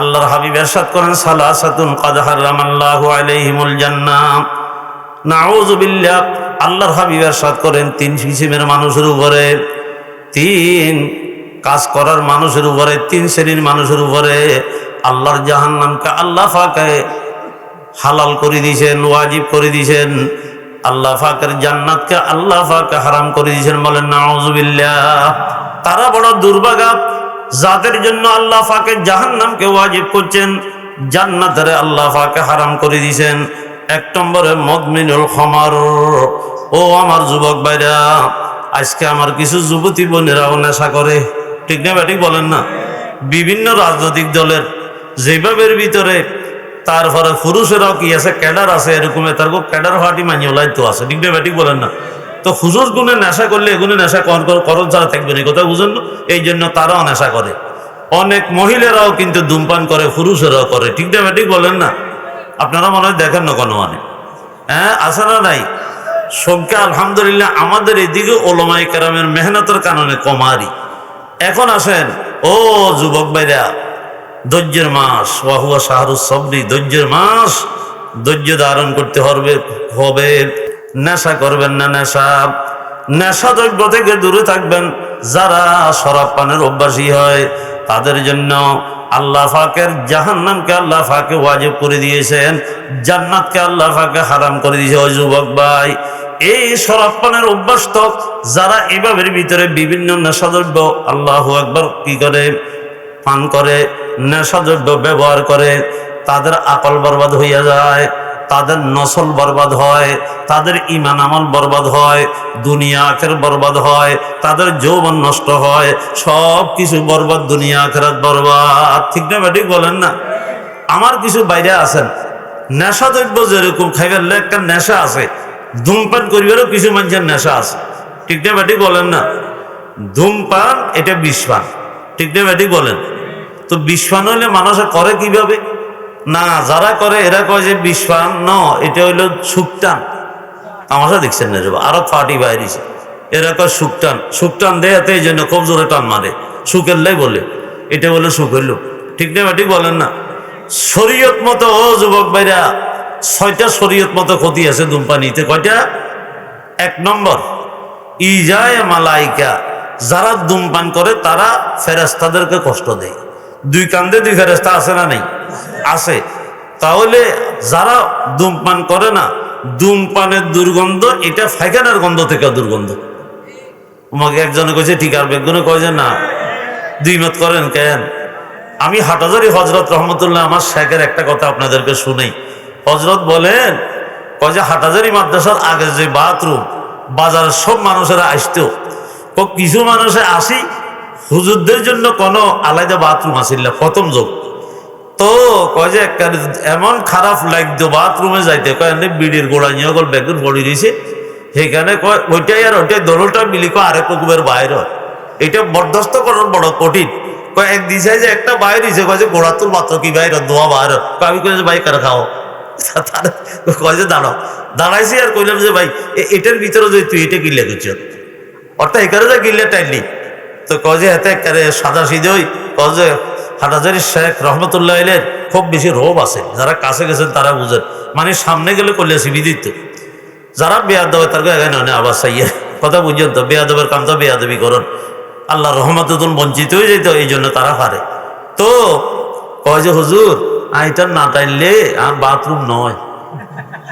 আল্লাহর হাবিব এরশাদ করেন, সালাসাতুন কাদ হারামাল্লাহু আলাইহিমুল জান্নাহ নাউযু বিল্লাহ, আল্লাহর হাবিব এরশাদ করেন, তিন কিসিমের মানুষের উপরে, তিন কাজ করার মানুষের উপরে, তিন শ্রেণির মানুষের উপরে, আল্লাহর জাহান্নামকে আল্লাহ ফাঁকে হালাল করে দিয়েছেন, ওয়াজিব করে দিয়েছেন, আল্লাহ ফাকের জান্নাতকে আল্লাহ ফাকে হারাম করে দিয়েছেন বলেন নাউজুবিল্লাহ তারা বড় দুর্ভাগা। যাদের জন্য আল্লাহ ফাকে জাহান্নামকে ওয়াজিব করছেন, জান্নাতের আল্লাহ ফাকে হারাম করে দিয়েছেন। এক নম্বরে মদমিনুল খমার। ও আমার যুবক ভাইরা, আজকে আমার কিছু যুবতী বোনেরাও নেশা করে। ঠিক না ব্যাটিক বলেন না? বিভিন্ন রাজনৈতিক দলের যেভাবের ভিতরে তারপরে পুরুষেরাও কি আছে, ক্যাডার আছে এরকম তার ক্যাডার ফাটি মানিয়ে ওলাই তো আছে। ঠিক না ব্যাটিক বলেন না? তো হুজুর গুণে নেশা করলে এগুলো নেশা কর কর- করণ ছাড়া থাকবে না। কথা বুঝেন? এই জন্য তারাও নেশা করে। অনেক মহিলারাও কিন্তু ধূমপান করে, পুরুষেরাও করে। ঠিক না ব্যাটিক বলেন না? আপনারা মনে হয় দেখেন না কোনো মানে হ্যাঁ আছে না নাই? সংখ্যা আলহামদুলিল্লাহ আমাদের এদিকে ওলমাই কেরামের মেহনতের কারণে কমারি। এখন আসেন, ও যুবক ভাইরা, ধৈর্যের মাস, ওয়াহুয়া শাহরুজ সবরি ধৈর্যের মাস, ধৈর্য ধারণ করতে হবে হবে। নেশা করবেন না নেশা। নেশা দ্রব্য থেকে দূরে থাকবেন। যারা শরাব পানের অভ্যাসী হয়, তাদের জন্য আল্লাহ ফাকের জাহান্নামকে আল্লাহ ফাকে ওয়াজিব করে দিয়েছেন। জান্নাতকে আল্লাহ ফাকে হারাম করে দিয়েছে। ও যুবক ভাই, এই শরাব পানের অভ্যাস তো যারা এভাবের ভিতরে বিভিন্ন নেশা নেশাদ্রব্য আল্লাহ একবার কি করে? পান করে, নেশা নেশাদ্রব্য ব্যবহার করে, তাদের আকল বরবাদ হইয়া যায়। তাদের নসল বরবাদ হয়, তাদের ইমান আমল বরবাদ হয়, দুনিয়া আখের বরবাদ হয়, তাদের যৌবন নষ্ট হয়, সব কিছু বরবাদ, দুনিয়া আখেরাত বরবাদ। ঠিক না ব্যাটিক বলেন না? আমার কিছু বাইরে আছেন, নেশা দ্রব্য যেরকম, খাইবার একটা নেশা আছে, ধূমপান করিবারও কিছু মানুষের নেশা আছে। ঠিক না ব্যাটিক বলেন না? ধূমপান, এটা বিষপান ঠিক না ব্যাটিক বলেন? তো বিষপান হলে মানুষে করে কীভাবে? না যারা করে এরা কয় যে বিষপান ন এটা হইল সুকটান তামাশা দেখছেন না রে বা, আরও পার্টি বাইরেছে। এরা কয় সুকটান সুকটান দেয় এতে এই জন্য খুব জোরে টান মারে। সুখের লাই বলে। এটা বলে সুখ হইল ঠিক না ব্যাটিক বলেন না? শরীয়ত মতো ও যুবক ভাইরা ছয়টা শরীয়ত মতো ক্ষতি আছে ধূমপানিতে। কয়টা? এক নম্বর ইজায় মালাইকা। যারা ধূমপান করে তারা ফেরাস্তাদেরকে কষ্ট দেয়। দুই কান্দে দুই ফেরাস্তা আছে না নেই? আছে, তাহলে যারা ধূমপান করে না, ধূমপানের দুর্গন্ধ, এটা ফাইখানার গন্ধ থেকে দুর্গন্ধ। আমাকে একজনে কইছে, ঠিক আর বেগুনে কয় যে, না। দুই মত করেন, কেন? আমি হাটাজারি হজরত রহমতুল্লাহ আমার শেখের একটা কথা আপনাদেরকে শুনেই। হজরত বলেন, কয় যে হাটাজারি মাদ্রাসার আগে যে বাথরুম, বাজারের সব মানুষেরা আসতো। কিছু মানুষে আসি, হুজুরদের জন্য কোনো আলাদা বাথরুম আসিল প্রথম যোগ। তো কয় যে এমন খারাপ লাগতো, বাথরুমে যাইতে। কয় বিড়ির গোড়া নিয়ে গল বেগুন পড়ি দিয়েছে সেখানে কয়, ওইটাই আর ওইটাই দোলটা মিলি কয়, আরেক রকমের বাইর এটা বরদাস্ত করার বড় কঠিন। কয়, এক দিছে যে একটা বাইর দিছে কয় যে গোড়া তোর মাত্র কি বাইর দোয়া বাইর কয়, আমি কই যে ভাই, কারা খাও কয় যে, দাঁড়াও। দাঁড়াইছি আর কইলাম যে, ভাই এটার ভিতরে যে তুই এটা কিনলে করছ অর্থাৎ এখানে যে কিনলে টাইলি তো কয় যে হাতে সাদা সিধই কয় যে হাটাজারি শেখ রহমতুল্লাহ এলের খুব বেশি রোগ আছে। যারা কাছে গেছেন তারা বুঝেন। মানে সামনে গেলে করলে সিবি দিত যারা বেয়াদ দেবে তার এখানে অনেক আবার চাইয়ে কথা বুঝছেন তো, বেয়াদবের কাম তো বেয়াদবি করুন। আল্লাহ রহমত বঞ্চিত হয়ে যেত এই জন্য তারা পারে। তো, কয় যে, হুজুর, আইটা না টাইলে আর বাথরুম নয়।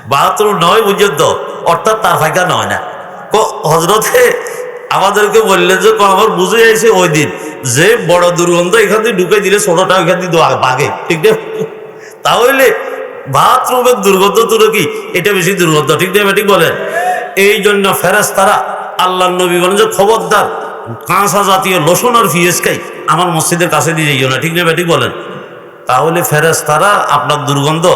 বাথরুম নয় বুঝছেন তো, অর্থাৎ তার ফাঁকা নয় না। হজরতে আমাদেরকে বললেন যে আমার বুঝে যাইছে ওই দিন। যে বড় দুর্গন্ধ এখান থেকে ঢুকে দিলে ছোটটা ওইখান দোয়া- বাগে। ঠিক না? তাহলে বাথরুমের দুর্গন্ধ তো কি এটা বেশি দুর্গন্ধ, ঠিক না, ঠিক বলেন? এই জন্য ফেরাস তারা আল্লাহ নবী বলেন যে, খবরদার, কাঁচা জাতীয় লোসন আর ফিয়েস খাই, আমার মসজিদের কাছে দিয়ে যাইও না। ঠিক না, ঠিক বলেন? তাহলে ফেরাস তারা আপনার দুর্গন্ধ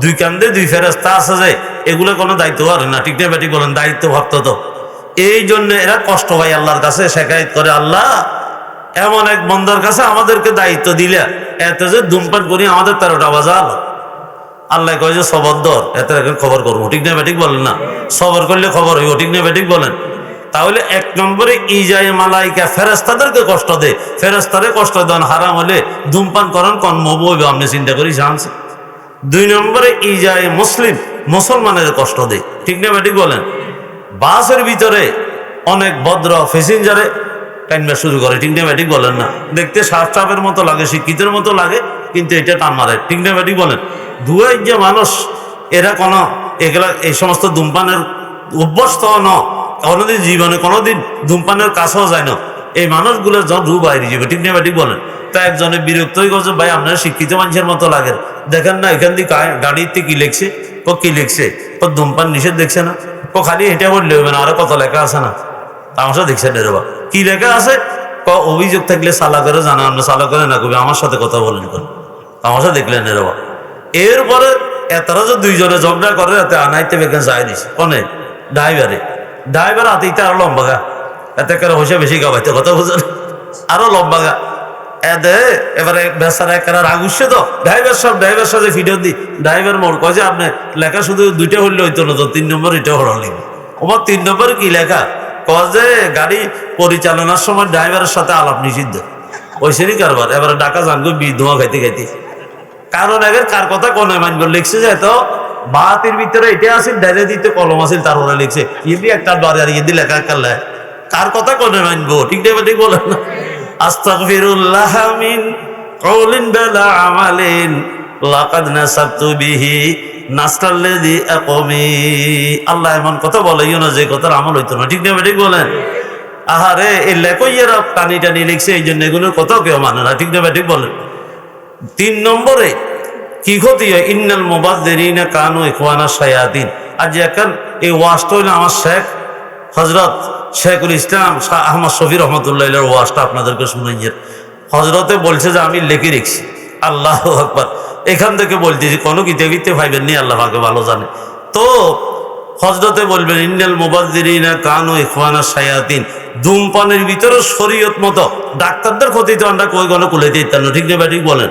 দুই কান্দে দুই ফেরেস্তা আছে যে, এগুলো কোনো দায়িত্ব পারে না। ঠিক না বেটি বলেন? দায়িত্ব ভাবতো তো। এই জন্য এরা কষ্ট হয় আল্লাহর কাছে, শেখায়ত করে আল্লাহ। এমন এক বন্দার কাছে আমাদেরকে দায়িত্ব দিলে, এত যে ধূমপান করি আমাদের তেরোটা বাজার আল্লাহ কয় যে, সবর এত এখন খবর করব। ঠিক না বেঠিক বলেন না? সবর করলে খবর হইব, ঠিক না বেঠিক বলেন? তাহলে এক নম্বরে ইজায় মালাইকা ফেরেস্তাদেরকে কষ্ট দে। ফেরেস্তারে কষ্ট দেন, হারাম হলে ধূমপান করেন কন মবু আপনি চিন্তা করি জানছে দুই নম্বরে ইজায় মুসলিম মুসলমানের কষ্ট দেয় ঠিক না ব্যাটিক বলেন? বাসের ভিতরে অনেক ভদ্র প্যাসেঞ্জারে টাইমটা শুরু করে। ঠিক বলেন না। দেখতে সাফ সাফের মতো লাগে, শিক্ষিতের মতো লাগে, কিন্তু এটা টান মারে ঠিক বলেন। দুয়াই যে মানুষ, এরা কোনো এগুলা, এই সমস্ত ধূমপানের অভ্যস্ত ন, কোনোদিন জীবনে, কোনোদিন ধূমপানের কাছেও যায় না। এই মানুষগুলো যখন রু বাইরে যাবে, ঠিক ঠিক বলেন। তা একজনে বিরক্ত হয়ে গেছে, ভাই, আপনার শিক্ষিত মানুষের মতো লাগে। দেখেন না, এখান গাড়ি- গাড়িতে কি লিখছে? ও কি লিখছে? ও ধূমপান নিষেধ দেখছে না? ও খালি এটা বললে হবে না, আরও কত লেখা আছে না? তামাশা দেখছে রে বা কি লেখা আছে? ক, অভিযোগ থাকলে সালা করে জানা আমরা সালা করে না কবি, আমার সাথে কথা বলেন কোন? তামাশা দেখলেন রে বা এরপরে এতারা যে দুইজনে ঝগড়া করে, এতে আনাইতে বেগে যায় দিছে কনে ড্রাইভারে। ড্রাইভার হাতে আরও লম্বা গা। এতে করে হইসে বেশি গাবাইতে কথা বুঝেন। আরও লম্বা গা। এবারে তো। ড্রাইভার সব সাথে ভিডিও দি কয় যে লেখা শুধু দুইটা নম্বর তিন কি লেখা? কয় যে, গাড়ি পরিচালনার সময় ড্রাইভারের সাথে আলাপ নিষিদ্ধ। ওই সেরই কারবার, এবারে ডাকা জানগো, বি ধোঁয়া খাইতে খাইতে। কারণ আগের কার কথা কোনে মানব লিখছে যে, তো বাহাতির ভিতরে এটা আছিল ডাইরে দিতে কলম আছিল, তার ওরা লিখছে। ইদি একটা বারে আর লেখা কালে কার কথা কোনে মানবো ঠিক ঠিক বলেন না। আমালিন বিহি আল্লাহ এমন কথা বলে না যে কথার আমল হইতো না। ঠিক দেবে ঠিক বলেন? আহারে এই লেখইয়েরা টানি টানি লিখছে এই জন্য এগুলোর কথাও কেউ মানে না। ঠিক ঠিক বলেন? তিন নম্বরে, কি ক্ষতি হয়? ইন্নাল মোবাদ্দেরিনা কানু ইখওয়ানা শায়াতিন। আজ এখন এই ওয়াজটা হইল আমার শেখ হজরত শেখুল ইসলাম আহমদ শফি রহমতুল্লাহ ওয়াজটা আপনাদেরকে শুনাইয়ে হজরতে বলছে যে, আমি লেখে রেখছি। আল্লাহ আকবার। এখান থেকে বলতেছি কোনো কিতাবিতে ভাইবেন নি? আল্লাহ পাকে ভালো জানে। তো হজরতে বলবেন, ইন্নাল কান কানু ইখওয়ানা সায়াতিন ধূমপানের ভিতরে শরীয়ত মতো ডাক্তারদের ক্ষতি তো আমরা কই গণ কুলে দিতাম না। ঠিক না ঠিক বলেন?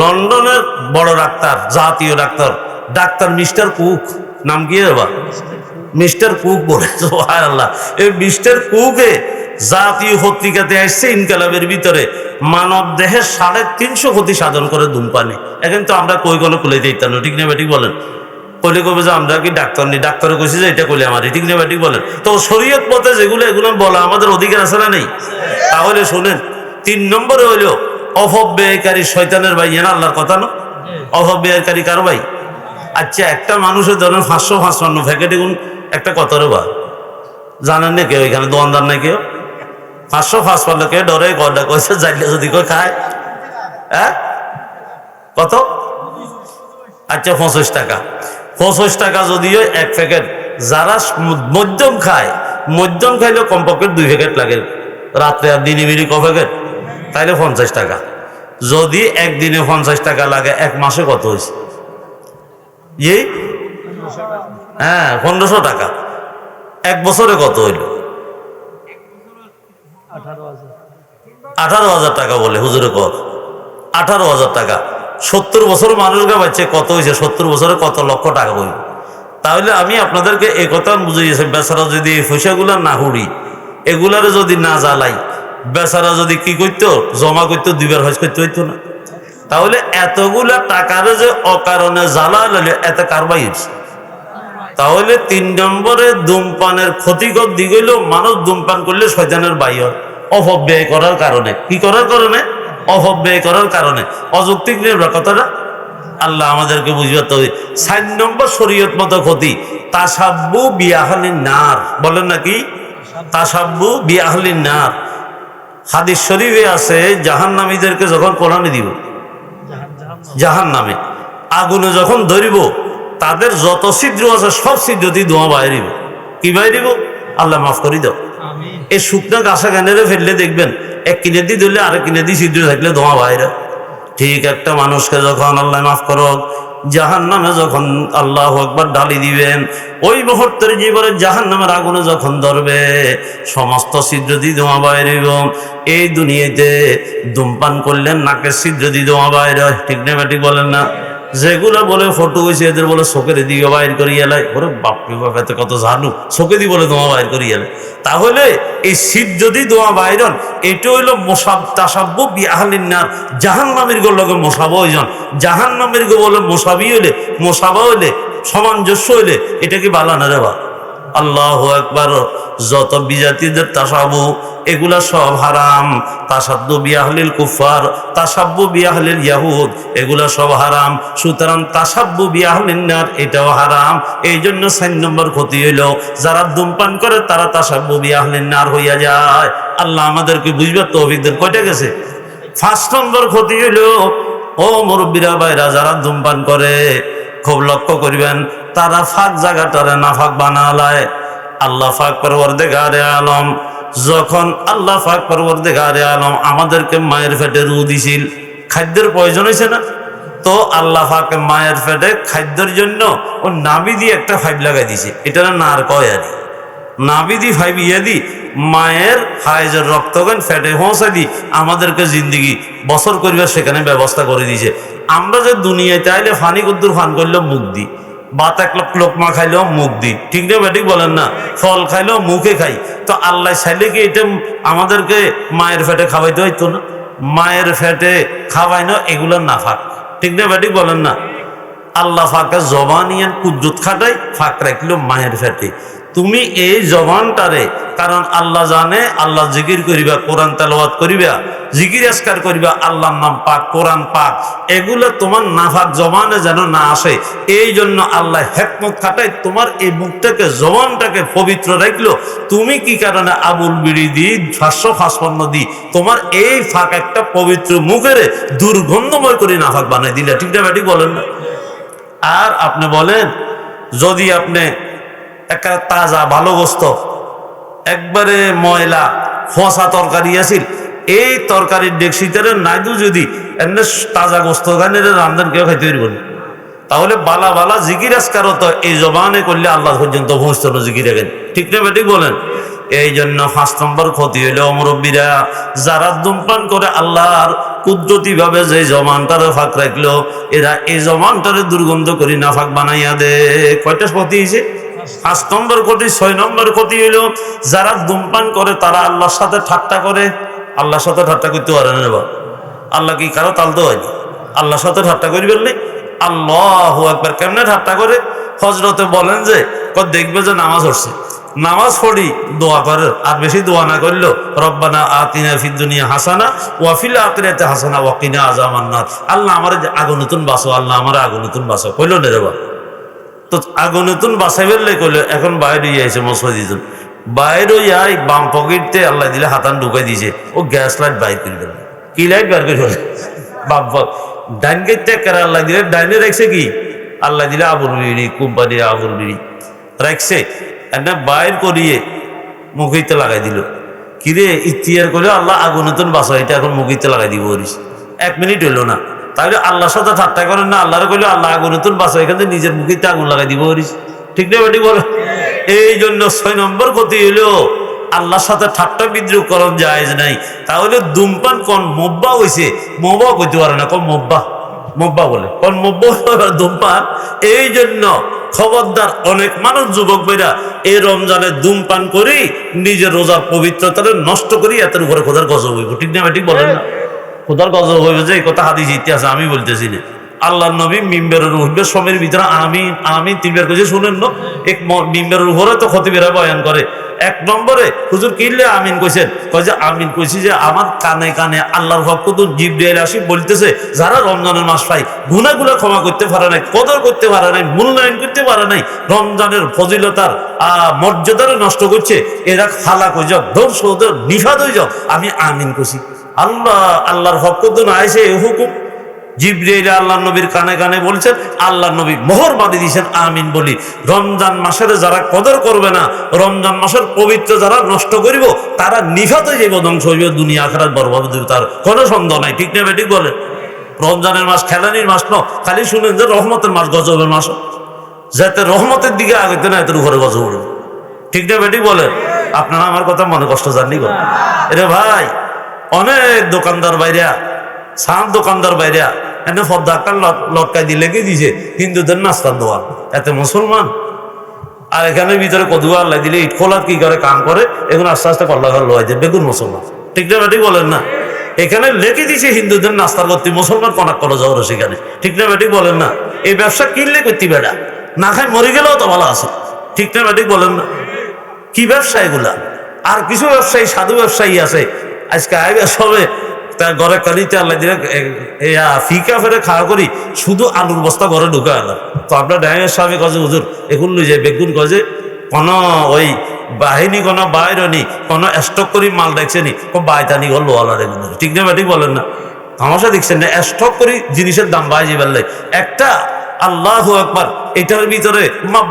লন্ডনের বড় ডাক্তার, জাতীয় ডাক্তার ডাক্তার মিস্টার কুক। নাম কি বাবা মিস্টার কুক বলে আল্লাহ এই মিস্টার কুকে জাতীয় পত্রিকাতে আসছে ইনকালাবের ভিতরে। মানব দেহের সাড়ে তিনশো ক্ষতি সাধন করে ধূমপানে। এখন তো আমরা কই গণ কুলে দিতাম না ঠিক না ঠিক বলেন? কইলে কবে যে আমরা কি ডাক্তার নেই? ডাক্তারে কইছে যে এটা কইলে আমার ঠিক নেই ঠিক বলেন? তো শরীয়ত পথে যেগুলো এগুলো বলা আমাদের অধিকার আছে না নেই? তাহলে শুনেন তিন নম্বরে হইল অপব্যয়কারী শয়তানের ভাই এনা আল্লাহর কথা না? অপব্যয়কারী কার ভাই? আচ্ছা একটা মানুষের ধরেন পাঁচশো পাঁচপান্ন ফ্যাকেটে গুণ একটা কত রে জানেন না কেউ? এখানে দোয়ানদার নাই কেউ? পাঁচশো পাঁচপান্ন কে ডরে গড্ডা কইছে যাইলে যদি কেউ খায়। হ্যাঁ? কত? আচ্ছা পঁচিশ টাকা। পঁচিশ টাকা যদিও এক প্যাকেট। যারা মধ্যম খায়, মধ্যম খাইলেও কমপক্ষে দুই প্যাকেট লাগে। রাত্রে আর দিনে মিনি ক প্যাকেট? তাইলে পঞ্চাশ টাকা। যদি একদিনে পঞ্চাশ টাকা লাগে, এক মাসে কত হয়েছে জি হ্যাঁ পনেরোশো টাকা। এক বছরে কত হইল? আঠারো হাজার টাকা বলে, হুজুরে কর। আঠারো হাজার টাকা। সত্তর বছর মানুষকে বাচ্চে কত হয়েছে সত্তর বছরে কত লক্ষ টাকা হইল তাহলে আমি আপনাদেরকে এই কথা বুঝিয়েছি বেচারা যদি এই পয়সাগুলা না হুড়ি, এগুলারে যদি না জ্বালাই, বেচারা যদি কি করতো? জমা করতো, দুইবার হজ করতে হইতো না। তাহলে এতগুলা টাকারে যে অকারণে জ্বালা এত কারবাই হচ্ছে তাহলে তিন নম্বরে ধূমপানের ক্ষতিকর দিক হইল মানুষ ধূমপান করলে শয়তানের বাইর অপব্যয় করার কারণে। কি করার কারণে? অপব্যয় করার কারণে। অযৌক্তিক নির্ভর কথাটা? আল্লাহ আমাদেরকে বুঝতে হবে সাত নম্বর শরীয়ত মতো ক্ষতি। তাসাব্বু বিয়াহলিন নার। বলেন নাকি তাসাব্বু বিয়াহলিন নার। হাদিস শরীফে আছে, জাহান্নামীদেরকে যখন কোরআনে দিব জাহান নামে আগুনে যখন ধরিব তাদের যত ছিদ্র আছে সব ছিদ্র দিয়ে ধোঁয়া বাইরিব কি বাইরিব আল্লাহ মাফ করি দাও। এই শুকনা গাছা গানেরে ফেললে দেখবেন এক কিনে দিয়ে ধরলে আরেক কিনে দিয়ে ছিদ্র থাকলে ধোঁয়া বাইরে। ঠিক একটা মানুষকে যখন আল্লাহ মাফ করো জাহান নামে যখন আল্লাহ একবার ডালি দিবেন ওই মুহূর্তের জীবনে জাহান নামের আগুনে যখন ধরবে সমস্ত ছিদ্র দিয়ে ধোঁয়া বাইরে এবং এই দুনিয়াতে ধূমপান করলেন নাকের ছিদ্র দিয়ে ধোঁয়া বাইরে ঠিক না ঠিক বলেন না? যেগুলো বলে ফটো হয়েছে এদের বলে শোকে দিকে বাইর করিয়ে এলাই ওরে বাপরে বাপ তো কত জানু? শোকে দি বলে দোয়া বাইর করিয়ে এলাই তাহলে এই শীত যদি দোয়া বাইরন এটা হইল মোসাব তাসাব্য বিয়াহালিনার জাহান নামের গো লগে মোসাব হইজন জাহান নামের গো বলে মশাবি হইলে, মশাবা হইলে, সামঞ্জস্য হইলে, এটা কি বালা না বা আল্লাহ একবার যত বিজাতিদের তাসাবু, এগুলা সব হারাম। তাসাদ্দু বিয়াহলিল কুফার তাসাব্বু বিয়াহলিল ইয়াহুদ, এগুলা সব হারাম। সুতরাং তাসাব্বু বিয়াহলিন নার, এটাও হারাম। এই জন্য সাইন নম্বর ক্ষতি হইল, যারা ধূমপান করে, তারা তাসাব্বু বিয়াহলিন নার হইয়া যায়। আল্লাহ আমাদেরকে বুঝবার তো অভিজ্ঞদের কয়টা গেছে? ফার্স্ট নম্বর ক্ষতি হইল, ও মুরব্বীরা বাইরা যারা ধূমপান করে খুব লক্ষ্য করিবেন, তারা ফাঁক জায়গাটারে নাফাক বানালায়। আল্লাহ ফাঁক পরবর্দে গারে আলম, যখন আল্লাহ ফাঁক পরবর্দে গারে আলম আমাদেরকে মায়ের ফেটে রু দিছিল, খাদ্যের প্রয়োজন হয়েছে না? তো আল্লাহ ফাঁকে মায়ের ফেটে খাদ্যের জন্য ও নাবি দিয়ে একটা ফাইভ লাগাই দিছে এটা না আর কয় আরি নাবিদি ফাইভ ইয়ে দি মায়ের হাইজের রক্তগান ফ্যাটে পৌঁছা দি, আমাদেরকে জিন্দিগি বছর করিবার সেখানে ব্যবস্থা করে দিয়েছে। আমরা যে দুনিয়ায় চাইলে ফানি কুদ্দুর ফান করলেও মুখ দি, বাত এক লোক লোকমা খাইলেও মুখ দি। ঠিক না ব্যাটিক বলেন না? ফল খাইলেও মুখে খাই। তো আল্লাহ চাইলে কি এটা আমাদেরকে মায়ের ফ্যাটে খাওয়াইতে হইতো না? মায়ের ফ্যাটে খাওয়াই না এগুলো না ফাঁক। ঠিক না ব্যাটিক বলেন না? আল্লাহ ফাঁকা জবানিয়ান কুদ্দুত খাটাই, ফাঁক রাখল মায়ের ফেটে। তুমি এই জবানটারে, কারণ আল্লাহ জানে, আল্লাহ জিকির করিবা, কোরআন তেলাওয়াত করিবা, জিকির আসকার করিবা, আল্লাহর নাম পাক, কোরআন পাক। এগুলো তোমার নাফাক জবানে যেন না আসে এই জন্য আল্লাহ হেকমত খাটাই তোমার এই মুখটাকে, জবানটাকে পবিত্র রাখল। তুমি কি কারণে আবুল বিড়ি দি ফাঁসশো ফাঁসপন্ন দি, তোমার এই ফাঁক একটা পবিত্র মুখেরে দুর্গন্ধময় করে নাফাক বানাই দিলে? ঠিক না ব্যাটি বলেন না? আর আপনি বলেন, যদি আপনি একটা তাজা ভালো গোস্ত, একবারে ময়লা, ফসা তরকারি আছিল। এই তরকারির ডেকসিটারে নাইদু যদি এমনি তাজা গোস্ত গানের রান্ধন কেউ খাইতে পারব না। তাহলে বালা বালা জিকির আসকারও তো এই জবানে করলে আল্লাহ পর্যন্ত পৌঁছত জিকির রাখেন ঠিক না বেটি বলেন? এই জন্য পাঁচ নম্বর ক্ষতি হইল মুরব্বীরা, যারা ধূমপান করে আল্লাহর কুদরতি ভাবে যে জমানটারে ফাঁক রাখল, এরা এই জমানটারে দুর্গন্ধ করি না ফাঁক বানাইয়া দে কয়টা ক্ষতি হয়েছে পাঁচ নম্বর ক্ষতি ছয় নম্বর ক্ষতি হইল, যারা ধূমপান করে, তারা আল্লাহর সাথে ঠাট্টা করে। আল্লাহর সাথে ঠাট্টা করতে পারে না আল্লাহ কি কারও তালতে হয়নি? আল্লাহর সাথে ঠাট্টা করি বললে আল্লাহ একবার কেমনে ঠাট্টা করে? হজরতে বলেন যে দেখবে যে নামাজ হচ্ছে নামাজ পড়ি, দোয়া করে, আর বেশি দোয়া না করল রব্বানা আতিনা ফিদ দুনিয়া হাসানা ওয়াফিল আকিরাতে হাসানা ওয়াকিনা আজামান্নার আল্লাহ আমার আগো নতুন বাসো আল্লাহ আমার আগো নতুন বাসো কইল নে রে বা তো আগো নতুন বাসাই বেরলে কইলো, এখন বাইরে আইছে মসজিদ বাইরে ইয়াই বাম পকেটতে আল্লাহ দিলে হাতান ঢুকাই দিয়েছে। ও গ্যাস লাইট বাইর করে দিল। কি লাইট বার করে বাপ বাপ। ডাইন গেটটা কেরা আল্লাহ দিলে? ডাইনে রাখছে কি? আল্লাহ দিলে আবুল বিড়ি কোম্পানির আবুল বিড়ি রাখছে। একটা বাইর করিয়ে মুখিতে লাগাই দিল। কিরে, ইতিহার করে আল্লাহ আগুন নতুন বাসা এটা এখন মুখিতে লাগাই দিব এক মিনিট হইল না। তাহলে আল্লাহর সাথে ঠাট্টা করেন না, আল্লাহর কইলে, আল্লাহ আগুন নতুন বাসা, এখান নিজের মুখিতে আগুন লাগাই দিব বলিস ঠিক না বেটি বলে? এই জন্য ছয় নম্বর ক্ষতি হইল, আল্লাহর সাথে ঠাট্টা বিদ্রুপ করণ যায় নাই। তাহলে ধূমপান কোন মোব্বা হয়েছে মোব্বা কইতে পারে না, কোন মোব্বা? মোব্বা বলে। কোন মোব্বা ধূমপান? এই জন্য খবরদার অনেক মানুষ, যুবক বেরা এই রমজানে ধূমপান করি, নিজের রোজার পবিত্রতাটা নষ্ট করি, এতের উপরে খোদার গজব হইব। ঠিক না ঠিক বলেন না? খোদার গজব হইব যে কথা হাদিস ইতিহাস আমি বলতেছি আল্লাহ নবী মিম্বের উঠবে সমের ভিতরে আমি আমি তিনবার কাছে শুনেন না? এক মিম্বের উপরে তো ক্ষতিবেরা বয়ান করে। এক নম্বরে, হুজুর কিনলে আমিন কইছেন? কয় যে, আমিন কইছি যে, আমার কানে কানে আল্লাহর ভক্ত তো জিব্রাইল আসি বলতেছে, যারা রমজানের মাস পাই গুনাগুলো ক্ষমা করতে পারে নাই, কদর করতে পারে নাই, মূল্যায়ন করতে পারে নাই, রমজানের ফজিলতার মর্যাদারে নষ্ট করছে, এরা খালা কই যাও ধ্বংস নিষাদ হয়ে যাও আমি আমিন কইছি। আল্লাহ, আল্লাহর ভক্ত তো আইসে হুকুম। জিব্রাইল আল্লাহ নবীর কানে কানে বলছেন আল্লাহ নবী মোহর বাঁধি দিয়েছেন, আমিন বলি। রমজান মাসের যারা কদর করবে না, রমজান মাসের পবিত্র যারা নষ্ট করিব, তারা নিফাত যাইব, ধ্বংস হইব, দুনিয়া আখারাত বরবাদ হইব তার কোনো সন্দেহ নাই। ঠিক না বেঠিক বলে রমজানের মাস খেলানির মাস ন খালি শুনেন যে রহমতের মাস, গজবের মাস। যাতে রহমতের দিকে আগেতে না এত উপরে গজব উঠবে। ঠিক না বেঠিক বলে আপনারা আমার কথা মনে কষ্ট জাননি এরে ভাই অনেক দোকানদার বাইরা, সাত দোকানদার বাইরা, এনে ফদ্দা আকার লটকাই দিলে কি দিছে, হিন্দুদের নাস্তার দোয়া এতে মুসলমান। আর এখানে ভিতরে কদুয়া আল্লাহ দিলে, ইট খোলার কি করে, কাম করে এখন আস্তে আস্তে কল্লা ঘর লোয়া বেগুন মুসলমান। ঠিক না বেটি, বলেন না? এখানে লেখে দিছে হিন্দুদের নাস্তার করতে মুসলমান কনাক কলো যাওয়ার সেখানে। ঠিক না বেটি, বলেন না? এই ব্যবসা কিনলে করতে বেড়া না খাই মরে গেলেও তো ভালো আছে। ঠিক না বেটি, বলেন না? কি ব্যবসা এগুলা? আর কিছু ব্যবসায়ী, সাধু ব্যবসায়ী আছে আজকে আগে সবে তার ঘরে কালিতে আল্লাহ দিলে ফিকা ফেরে খাওয়া করি, শুধু আলুর বস্তা ঘরে ঢুকা এলো তো আপনার ডাইনের সাহেব কাজে, হুজুর লই যায়, বেগুন কাজে, কোনো ওই বাহিনী, কোনো বাইরনি, কোনো স্টক করি মাল দেখছে নি, কোন বাইতানি হল লোয়ালার এগুলো ঠিক না ঠিক বলেন না। তামাশা দেখছেন না, স্টক করি জিনিসের দাম বাড়িয়ে ফেললে। একটা আল্লাহ একবার এটার ভিতরে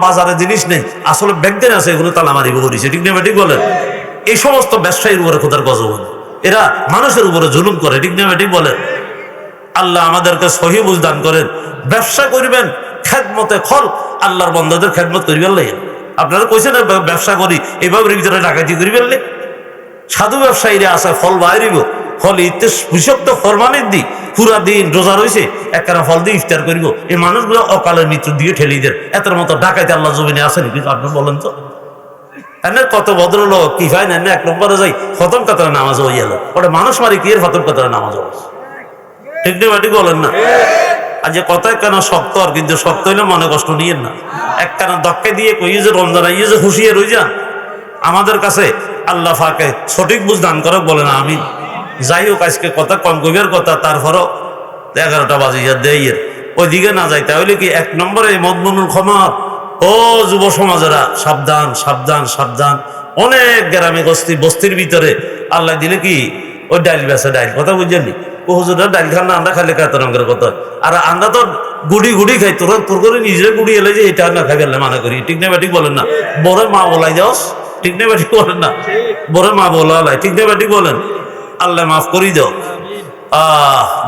বাজারে জিনিস নেই, আসলে ব্যাগদের আছে, এগুলো তালামারি করেছে। ঠিক না ঠিক বলেন? এই সমস্ত ব্যবসায়ীর উপরে খোদার গজব এরা মানুষের উপরে জুলুম করে, ঠিক না ঠিক বলেন? আল্লাহ আমাদেরকে সহি বুঝদান করেন। ব্যবসা করবেন, খেদমতে খল, আল্লাহর বন্ধদের খেদমত করিবেন লাগে আপনারা কইছেন ব্যবসা করি, এভাবে ভিতরে ডাকাতি করিবেন লে সাধু ব্যবসায়ীরা আছে, ফল বাইরিব। ফল ইতে বিষক্ত ফরমানের দি, পুরা দিন রোজা রয়েছে একখানা ফল দিয়ে ইফতার করিব। এই মানুষগুলো অকালের মৃত্যু দিয়ে ঠেলি দেন। এতের মতো ডাকাইতে আল্লাহ জমিনে আছে নাকি? আপনি বলেন তো। এনে কত ভদ্রলোক, কি হয় না এক নম্বরে যাই, খতম কাতারে নামাজ হয়ে গেল। ওটা মানুষ মারি কি এর খতম কাতারে নামাজ হয় ঠিক বাটি বলেন না? আর যে কথায় কেন শক্ত, আর কিন্তু শক্ত হইলে মনে কষ্ট নিয়েন না। এক কেন দক্কে দিয়ে কইয়ে যে রমজান ইয়ে যে খুশিয়ে রই যান আমাদের কাছে আল্লাহ ফাঁকে সঠিক বুঝ দান করে বলে না আমি যাই হোক, আজকে কথা কম কবির কথা, তারপরও এগারোটা বাজে যা দেয় ওইদিকে না যাই, তাহলে কি এক নম্বরে মদমনুল ক্ষমার ও যুব সমাজেরা, সাবধান সাবধান সাবধান। অনেক গ্রামে বস্তি বস্তির ভিতরে। আল্লাহ দিলে কি? ওই ডাইল বেসে ডাইল। কথা বুঝছেন ও হুজুরা ডাইল খান না আমরা খালি খাই রঙের কথা? আর আমরা তো গুড়ি গুড়ি খাই তোর তোর করে নিজে গুড়ি এলে যে এটা না খাই ফেললে মানা করি। ঠিক না ব্যাটিক বলেন না। বড় মা বলাই যাওস ঠিক না ব্যাটিক বলেন না। বড় মা বলা ঠিক না ব্যাটিক বলেন? আল্লাহ মাফ করি দাও। আহ।